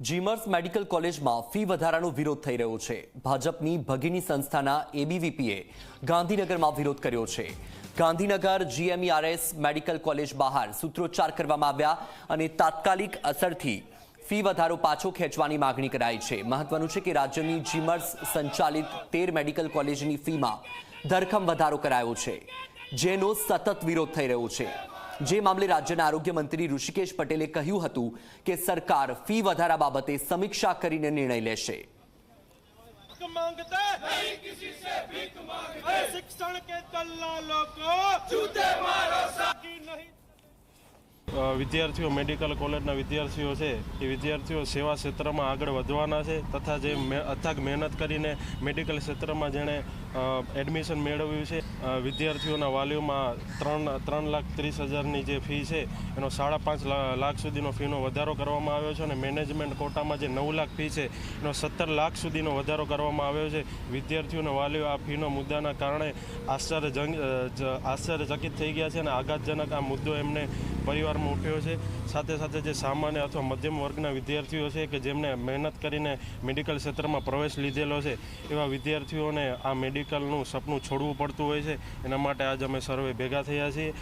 GMERS medical કોલેજમાં fee વધારાનો વિરોધ થઈ રહ્યો છે. ભાજપની ભગીની સંસ્થાના એબીવીપીએ ગાંધીનગરમાં વિરોધ કર્યો છે. ગાંધીનગર જીએમઈઆરએસ મેડિકલ કોલેજ બહાર સૂત્રોચ્ચાર કરવામાં આવ્યા અને તાત્કાલિક અસરથી ફી વધારો પાછો ખેંચવાની માગણી કરાઈ છે. મહત્વનું છે કે રાજ્યની જીમર્સ સંચાલિત તેર મેડિકલ કોલેજની ફીમાં ધરખમ વધારો કરાયો છે, જેનો સતત વિરોધ થઈ રહ્યો છે. જે મામલે રાજ્યના આરોગ્ય મંત્રી ઋષિકેશ પટેલે કહ્યું હતું કે સરકાર ફી વધારા બાબતે સમીક્ષા કરીને નિર્ણય લેશે. શિક્ષણ કે દલાલો કો નહીં વિદ્યાર્થીઓ મેડિકલ કોલેજના વિદ્યાર્થીઓ છે, એ વિદ્યાર્થીઓ સેવા ક્ષેત્રમાં આગળ વધવાના છે તથા જે અથાગ મહેનત કરીને મેડિકલ ક્ષેત્રમાં જેણે એડમિશન મેળવ્યું છે વિદ્યાર્થીઓના વાલીઓમાં ત્રણ ત્રણ લાખ ત્રીસ હજારની જે ફી છે, એનો સાડા પાંચ લાખ સુધીનો ફીનો વધારો કરવામાં આવ્યો છે અને મેનેજમેન્ટ કોટામાં જે નવ લાખ ફી છે, એનો સત્તર લાખ સુધીનો વધારો કરવામાં આવ્યો છે. વિદ્યાર્થીઓના વાલીઓ આ ફીનો મુદ્દાના કારણે આશ્ચર્યજંગ આશ્ચર્યચકિત થઈ ગયા છે અને આઘાતજનક આ મુદ્દો એમને પરિવારમાં ઉઠ્યો છે. સાથે સાથે જે સામાન્ય અથવા મધ્યમ વર્ગના વિદ્યાર્થીઓ છે કે જેમને મહેનત કરીને મેડિકલ ક્ષેત્રમાં પ્રવેશ લીધેલો છે, એવા વિદ્યાર્થીઓને આ મેડિકલનું સપનું છોડવું પડતું હોય છે. એના માટે આજ અમે સર્વે ભેગા થયા છીએ.